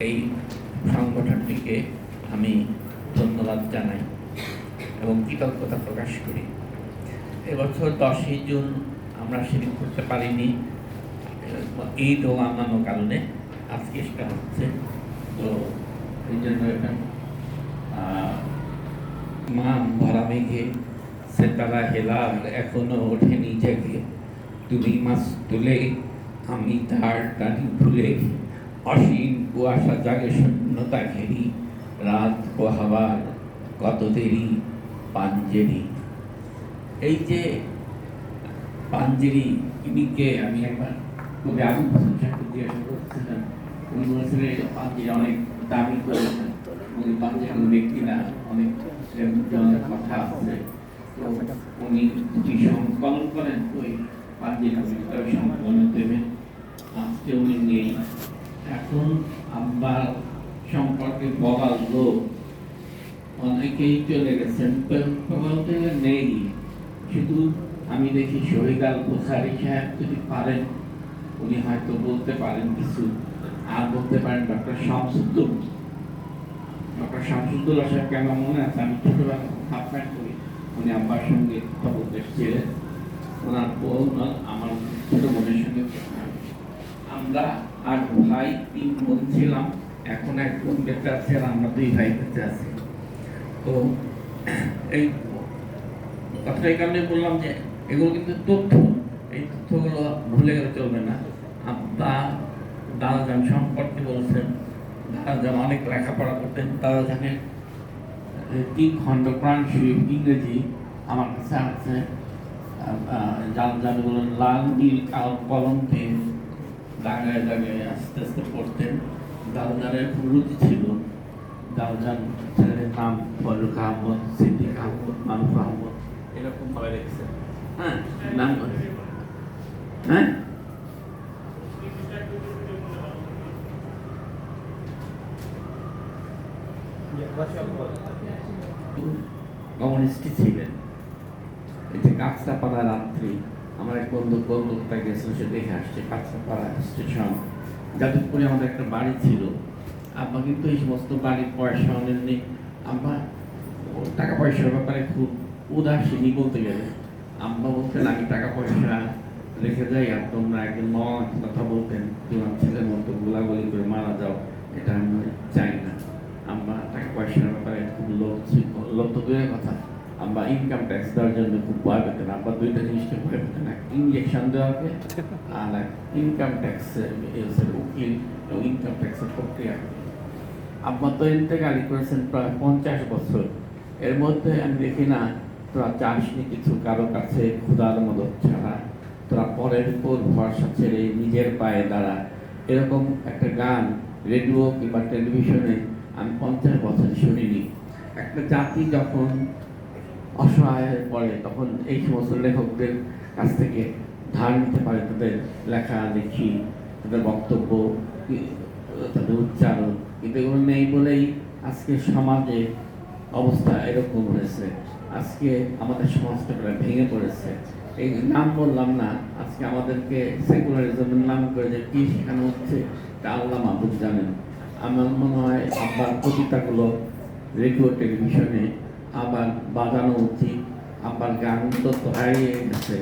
এই সংগঠনটিকে আমি ধন্যবাদ জানাই এবং কৃতজ্ঞতা প্রকাশ করি। এবছর দশই জুন আমরা শিরিক করতে পারিনি। ঈদ ও অন্যান্য কারণে আজকে সেটা হচ্ছে। তো এই জন্য এটা মান ভরা মেঘে সেতারা হেলাল এখনও ওঠেনি জেগে। তুমি মাছ তুলে আমি তার টানি ভুলে অসীম কুয়াশা জাগে শূন্যতা ঘেরি, রাত হাওয়ার কত দেরি পাঞ্জেরি। এই যে পাঞ্জেরি, ইনিকে আমি একবার খুবই আগুন প্রশংসাকে জিজ্ঞাসা করছিলাম উনি বলেছিলেন পাঞ্জেরি অনেক দামি করে উনি পাঞ্জেরি কোনো ব্যক্তি না, অনেক জনের কথা আছে। তো উনি দুটি সংকলন করেন ওই পাঞ্জেরি সংকলন দেবেন আজকে উনি নেই এখন আব্বার সম্পর্কে বলার লোক অনেকেই চলে বলতে নেই। শুধু আমি দেখি শহীদ বুখারি সাহেব যদি পারেন, উনি হয়তো বলতে পারেন কিছু, আর বলতে পারেন ডক্টর শামসুদ্দুল। ডক্টর শামসুদ্দুল্লাহ সাহেবকে আমার মনে আছে? আমি ছোটবেলা হাফ করি। উনি আব্বার সঙ্গে বলতে এসেছিলেন। ওনার বউ আমার ছোট বোনের সঙ্গে আমরা আর ভাই তিন বোন ছিলাম। এখন এক বোন বেঁচে আছে আর আমরা দুই ভাই বেঁচে আছি। তো, এই কথা এই কারণে বললাম যে এগুলো কিন্তু তথ্য, এই তথ্যগুলো ভুলে গেলে চলবে না। আব্বা দাদাজান সম্পর্কে বলছেন দাদাজান অনেক লেখাপড়া করতেন দাদাজানের তিন খণ্ড প্রাণ শরীফ ইংরেজি আমার কাছে আছে। জান জানগুলো লাল, নীল, কাল কলম দিয়ে দাগায় দাগায় আস্তে আস্তে পড়তেন। দাদাজানের খুব রুচি ছিল। দাদাজান ছেলের নাম ফরুক আহমদ, সিদ্দিক আহমদ, মারুফ আহমদ। এরকম ভাবে রেখেছেন হ্যাঁ নাম হ্যাঁ? রাত্রি, আমার এক বন্ধু দেখে আসছে, কাঁচরাপাড়া স্টেশন। যাদবপুরে আমাদের একটা বাড়ি ছিল। আব্বা কিন্তু এই সমস্ত বাড়ির পয়সা অনেকনি আব্বা ও টাকা পয়সার ব্যাপারে খুব উদাসীনই বলতে গেলে। আব্বা বলতেন আমি টাকা পয়সা রেখে যাই আর তোমরা একজন মন কথা বলতেন। তোমার ছেলের মতো গোলাগুলি করে মারা যাও, এটা আমি চাই না। আম্মা, টাকা পয়সার ব্যাপারে খুব ছিল লোভ তো কথা। আম্মা ইনকাম ট্যাক্স দেওয়ার জন্য খুব ভয় পেতেন। আব্বা দুইটা জিনিসকে ভয় পেতেন। এক ইঞ্জেকশন দেওয়াকে আর এক ইনকাম ট্যাক্স উকিল ইনকাম ট্যাক্সের প্রক্রিয়া আব্বা তো ইন্তেকালি করেছেন প্রায় পঞ্চাশ বছর। এর মধ্যে আমি দেখি না, তোরা চাসনি কিছু কারও কাছে ক্ষুদার মদত ছাড়া। তোরা পরের উপর ভরসা ছেড়ে নিজের পায়ে দাঁড়া। এরকম একটা গান রেডিও কিংবা টেলিভিশনে আমি পঞ্চাশ বছর শুনিনি। একটা জাতি যখন অসহায় পড়ে, তখন এই সমস্ত লেখকদের কাছ থেকে ধার নিতে পারে, তাদের লেখা, লেখি, তাদের বক্তব্য তাদের উচ্চারণ কিন্তু এগুলো নেই বলেই আজকে সমাজে অবস্থা এরকম হয়েছে। আজকে আমাদের সমাজটা প্রায় ভেঙে পড়েছে। এই নাম বললাম না, আজকে আমাদেরকে সেকুলারিজমের নাম করে যে কি শেখানো হচ্ছে তা আল্লাহ মাহবুব জানেন। আমার মনে হয় আব্বার কবিতাগুলো রেডিও টেলিভিশনে আবার বাজানো উচিত। আব্বার গান তো হারিয়ে গেছে।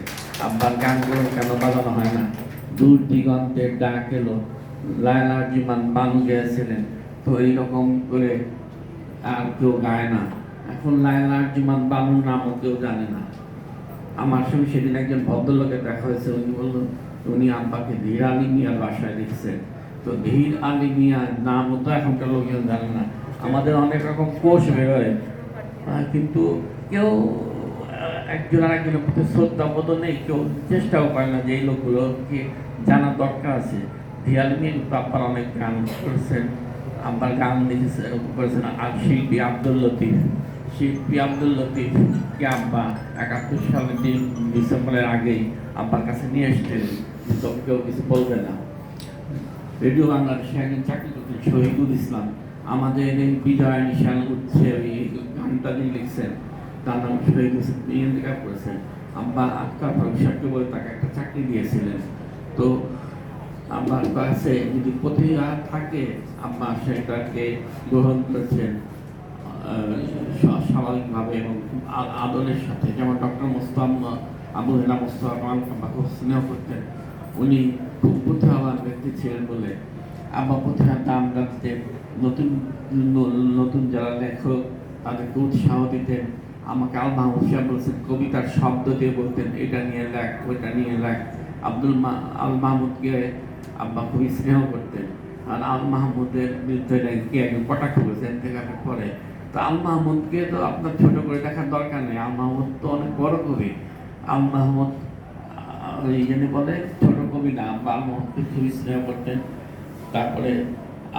আব্বার গানগুলো কেন বাজানো হয় না? দূর দিগন্তের ডাক এলো। লায়লা জিমান বানু গেছিলেন। তো এইরকম করে আর কেউ গায় না। এখন লায়লা জিমান বানুর নামও কেউ জানে না। আমার সঙ্গে সেদিন একজন ভদ্রলোকের দেখা হয়েছে, উনি বলল উনি আব্বাকে ধীর আলী মিয়ার বাসায় দেখছেন তো ধীর আলী মিয়ার নামও তো এখনকার লোকজন জানে না। আমাদের অনেক রকম কোষ বেরোয়। কিন্তু কেউ একজন আরেকজনের প্রতি শ্রদ্ধা বোধ নেই, কেউ চেষ্টাও করে না যে এই লোকগুলোকে জানার দরকার আছে। মিয়া কিন্তু অনেক গান করেছেন। আব্বার গান লিখেছে, করেছেন আর শিল্পী আব্দুল লতিফ। শিল্পী আব্দুল লতিফ কে আব্বা একাত্তর সালের ডিসেম্বরের আগেই আব্বার কাছে নিয়ে এসেছিলেন, কিন্তু কেউ কিছু বলবে না। রেডিও বাংলাদেশে একজন চাকরি করতেন শহীদুল ইসলাম। আমাদের এই বিজয় নিশান উচ্ছে ওই গানটা যিনি লিখছেন, তার নাম শহীদ তিনি করেছেন। আব্বা আক্তার ভবিষ্যৎকে বলে তাকে একটা চাকরি দিয়েছিলেন। তো আমার কাছে যদি প্রতিভা থাকে, আম্মা সেটাকে গ্রহণ করেছেন স্বাভাবিকভাবে এবং আদরের সাথে। যেমন ডক্টর মোস্তাম আবু হেনা কামাল খুব স্নেহ করতেন উনি খুব প্রতিভাবান ব্যক্তি ছিলেন বলে আব্বা প্রতিভার দাম রাখতেন নতুন নতুন যারা লেখক, তাদেরকে উৎসাহ দিতেন। আমাকে আল সাহেব বলছেন, কবিতার শব্দ দিয়ে বলতেন, এটা নিয়ে লেখ, ওইটা নিয়ে লেখ। আব্দুল মা- আল মাহমুদকে আব্বা খুবই স্নেহ করতেন। আর আল মাহমুদের বিরুদ্ধে নাকি একজন কটাক্ষ করেছেন থেকে পরে। তো আল মাহমুদকে তো আপনার ছোট করে দেখার দরকার নেই। আল মাহমুদ তো অনেক বড় কবি। আল মাহমুদ ওই জন্য বলে, ছোট কবি না, আব্বা আল মাহমুদকে খুবই স্নেহ করতেন। তারপরে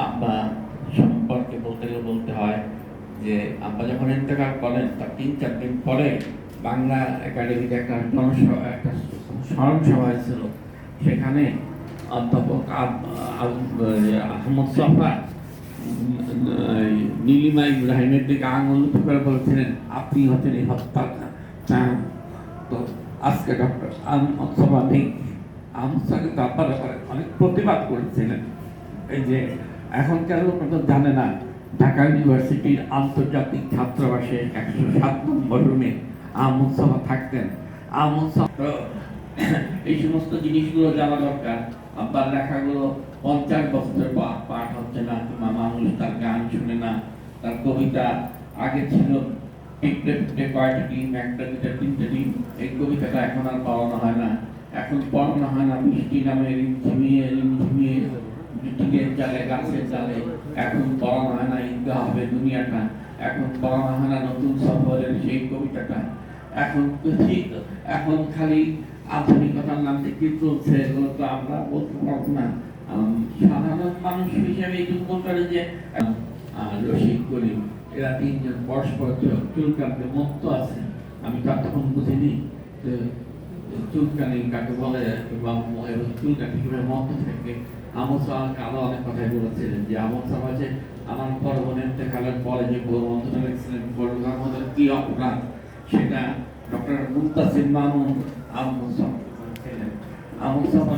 আব্বা সম্পর্কে বলতে গেলে বলতে হয় যে, আব্বা যখন ইন্তেকাল করেন, তার তিন চার দিন পরে বাংলা একাডেমিতে একটা জনসভা, একটা স্মরণ সভা হয়েছিল। সেখানে অধ্যাপক আহমদ সফা নীলিমা ইব্রাহিমের দিকে আঙুল করে বলছিলেন আপনি হচ্ছেন এই হত্যা তো আজকে ডক্টর আহমদ সফা নেই আহমদ সফা তো আব্বার ব্যাপারে অনেক প্রতিবাদ করেছিলেন এই যে এখনকার লোক তো জানে না ঢাকা ইউনিভার্সিটির আন্তর্জাতিক ছাত্রাবাসে একশো সাত নম্বর রুমে আহমদ সভা থাকতেন। আহমদ সভা এই সমস্ত জিনিসগুলো জানা দরকার। আব্বার লেখাগুলো পঞ্চাশ বছরের পা- পাঠ হচ্ছে না, কিংবা মানুষ তার গান শুনে না, তার কবিতা আগে ছিল এখন না। হয় না এখন না হয় না, নতুন সফরের সেই কবিতাটা। এখন এখন খালি আধুনিকতার নাম কি চলছে, এগুলো তো আমরা বলতে পারব না। সাধারণ মানুষ হিসেবে বলতে পারে যে রসিক করিম, এরা তিনজন পরস্পর চুল- চুলকানতে মুক্ত আছে। আমি তখন বুঝিনি। যে চুলকানি কাকে বলে এবং চুলকানি মত থেকে। আমল সাহাকে আরও অনেক কথাই বলেছিলেন যে, আমল সাহাব আছে আমার ইন্তেকালের পরে যে গৌরবন্ধনা লিখছিলেন কি অপরাধ? সেটা ডক্টর মুন্তাসির মামুন আমল সাহাব আমল সাহাব